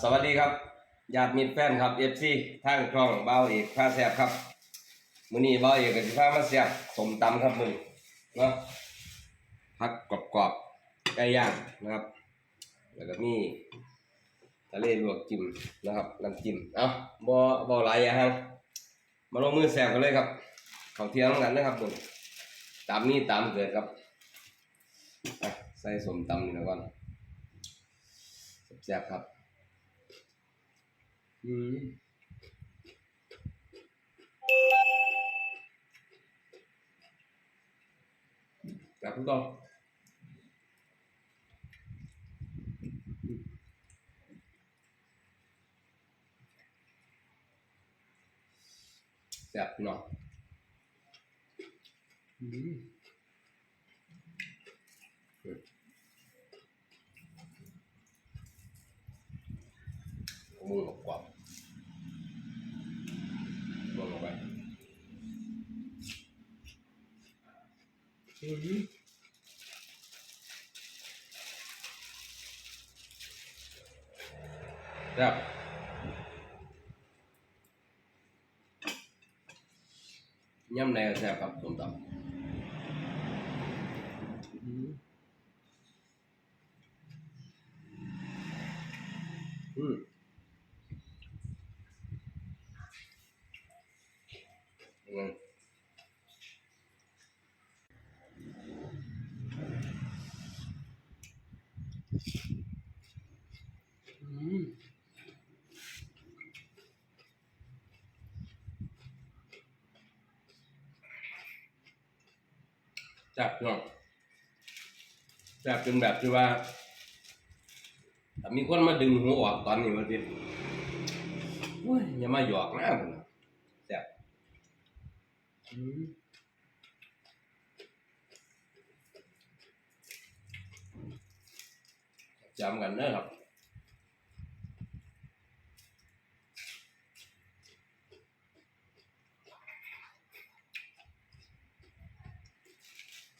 สวัสดีครับญาติมิตรแฟนครับเอฟซีทางช่องเบาเอกพาแซบครับมื้อนี้เบาเอกกับสิพามาแซบสมตำครับมื้อเนาะผักกรอบๆไก่ย่างนะครับ แล้วก็มีทะเลลวกจิ้มนะครับน้ำจิ้มเอาบ่บ่หลายอย่างครับมาลงมือแซบกันเลยครับเขาเที่ยงกันนะครับมื้อตามนี้ตามเกิดครับใส่สมตำนี่แล้วก่อนแซ่บครับ ừ. gặp chúng tôi đẹp nọ ừ. ừ. mùi một quả Uhum. Tá. Nhâm này sẽ gặp tổng tập. Ừ. Ừ. จับเนาะจับเป็นแบบที่ว่าแต่มีคนมาดึงหัวออกตอนนี้มาดิโอ้ยอย่ามาหยอกนะผมนะจับจำกันเด้อครับ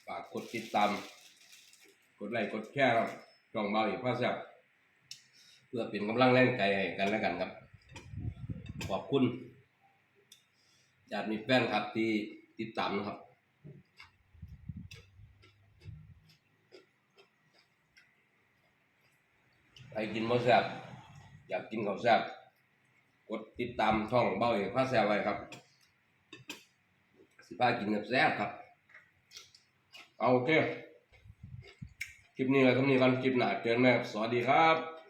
ฝา กดติดตาม กดไลค์กดแชร์ครับช่องเบาอีกพาแซ่บเพื่อเป็นกำลังแรงใจให้กันและกันครับ ขอบคุณญาติมิตรแฟนครับที่ติดตามนะครับใครกินมะแซ่บอยากกินข้าวแซ่บกดติดตามช่องเบาอีกพาแซ่บไว้ครับ สิพากินกับแซ่บครับ เอาโอเค คลิปนี้ไว้เท่านี้กันคลิปหน้าเจอกันใหม่สวัสดีครับ